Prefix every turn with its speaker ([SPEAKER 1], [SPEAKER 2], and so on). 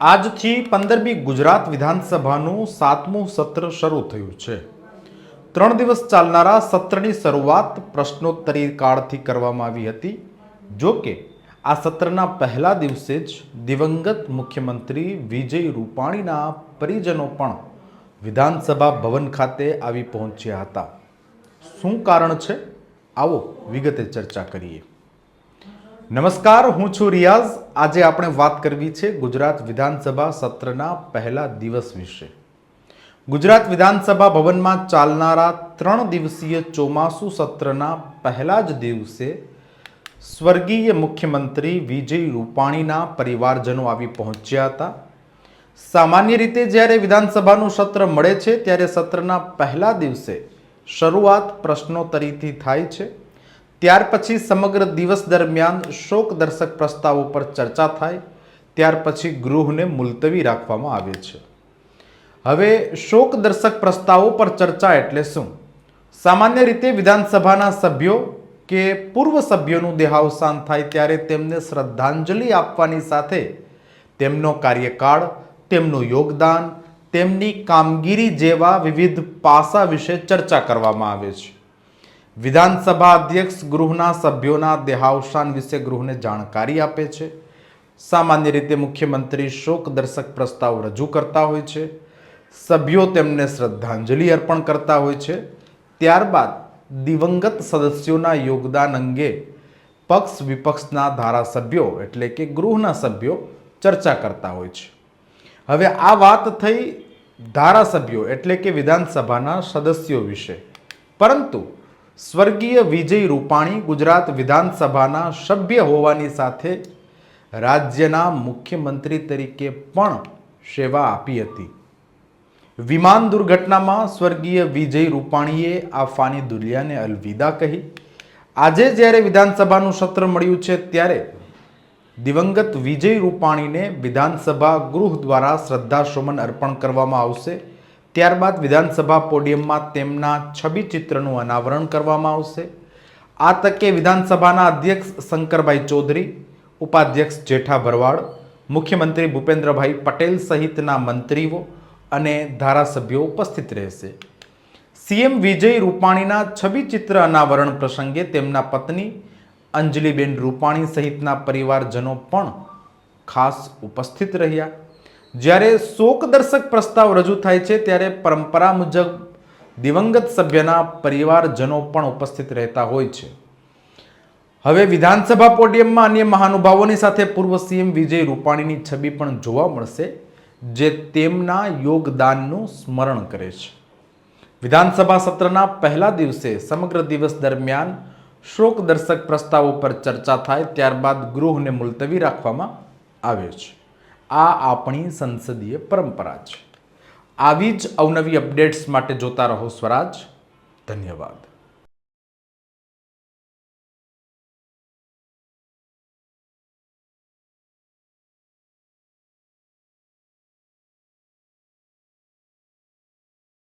[SPEAKER 1] આજથી પંદરમી ગુજરાત વિધાનસભાનું સાતમું સત્ર શરૂ થયું છે. ત્રણ દિવસ ચાલનારા સત્રની શરૂઆત પ્રશ્નોત્તરી કાળથી કરવામાં આવી હતી. જો કે, આ સત્રના પહેલા દિવસે જ દિવંગત મુખ્યમંત્રી વિજય રૂપાણીના પરિજનો પણ વિધાનસભા ભવન ખાતે આવી પહોંચ્યા હતા. શું કારણ છે? આવો વિગતે ચર્ચા કરીએ. નમસ્કાર, હું છું રિયાઝ. આજે આપણે વાત કરવી છે ગુજરાત વિધાનસભા સત્રના પહેલા દિવસ વિશે. ગુજરાત વિધાનસભા ભવનમાં ચાલનારા ત્રણ દિવસીય ચોમાસુ સત્રના પહેલા જ દિવસે સ્વર્ગીય મુખ્યમંત્રી વિજય રૂપાણીના પરિવારજનો આવી પહોંચ્યા હતા. સામાન્ય રીતે જ્યારે વિધાનસભાનું સત્ર મળે છે, ત્યારે સત્રના પહેલા દિવસે શરૂઆત પ્રશ્નોત્તરીથી થાય છે. ત્યાર પછી સમગ્ર દિવસ દરમિયાન શોક દર્શક પ્રસ્તાવો પર ચર્ચા થાય, ત્યાર પછી ગૃહને મુલતવી રાખવામાં આવે છે. હવે શોક દર્શક પ્રસ્તાવો પર ચર્ચા એટલે શું? સામાન્ય રીતે વિધાનસભાના સભ્યો કે પૂર્વ સભ્યોનું દેહાવસાન થાય ત્યારે તેમને શ્રદ્ધાંજલિ આપવાની સાથે તેમનો કાર્યકાળ, તેમનું યોગદાન, તેમની કામગીરી જેવા વિવિધ પાસા વિશે ચર્ચા કરવામાં આવે છે. વિધાનસભા અધ્યક્ષ ગૃહના સભ્યોના દેહાવસાન વિશે ગૃહને જાણકારી આપે છે. સામાન્ય રીતે મુખ્યમંત્રી શોકદર્શક પ્રસ્તાવ રજૂ કરતા હોય છે. સભ્યો તેમને શ્રદ્ધાંજલિ અર્પણ કરતા હોય છે. ત્યારબાદ દિવંગત સદસ્યોના યોગદાન અંગે પક્ષ વિપક્ષના ધારાસભ્યો એટલે કે ગૃહના સભ્યો ચર્ચા કરતા હોય છે. હવે આ વાત થઈ ધારાસભ્યો એટલે કે વિધાનસભાના સદસ્યો વિશે. પરંતુ સ્વર્ગીય વિજય રૂપાણી ગુજરાત વિધાનસભાના સભ્ય હોવાની સાથે રાજ્યના મુખ્યમંત્રી તરીકે પણ સેવા આપી હતી. વિમાન દુર્ઘટનામાં સ્વર્ગીય વિજય રૂપાણીએ આ ફાની દુનિયાને અલવિદા કહી, આજે જ્યારે વિધાનસભાનું સત્ર મળ્યું છે ત્યારે દિવંગત વિજય રૂપાણીને વિધાનસભા ગૃહ દ્વારા શ્રદ્ધાસુમન અર્પણ કરવામાં આવશે. ત્યારબાદ વિધાનસભા પોડિયમમાં તેમના છબી ચિત્રનું અનાવરણ કરવામાં આવશે. આ તકે વિધાનસભાના અધ્યક્ષ શંકરભાઈ ચૌધરી, ઉપાધ્યક્ષ જેઠા ભરવાડ, મુખ્યમંત્રી ભૂપેન્દ્રભાઈ પટેલ સહિતના મંત્રીઓ અને ધારાસભ્યો ઉપસ્થિત રહેશે. સીએમ વિજય રૂપાણીના છબી ચિત્ર અનાવરણ પ્રસંગે તેમના પત્ની અંજલિબેન રૂપાણી સહિતના પરિવારજનો પણ ખાસ ઉપસ્થિત રહ્યા. જ્યારે શોકદર્શક પ્રસ્તાવ રજૂ થાય છે, ત્યારે પરંપરા મુજબ દિવંગત સભ્યના પરિવારજનો પણ ઉપસ્થિત રહેતા હોય છે. હવે વિધાનસભા પોડિયમમાં અન્ય મહાનુભાવોની સાથે પૂર્વ સીએમ વિજય રૂપાણીની છબી પણ જોવા મળશે, જે તેમના યોગદાનનું સ્મરણ કરે છે. વિધાનસભા સત્રના પહેલા દિવસે સમગ્ર દિવસ દરમિયાન શોકદર્શક પ્રસ્તાવો પર ચર્ચા થાય, ત્યારબાદ ગૃહને મુલતવી રાખવામાં આવે છે. આ આપણી સંસદીય પરંપરા છે. આવી જ અવનવી અપડેટ્સ માટે જોતા રહો સ્વરાજ. ધન્યવાદ.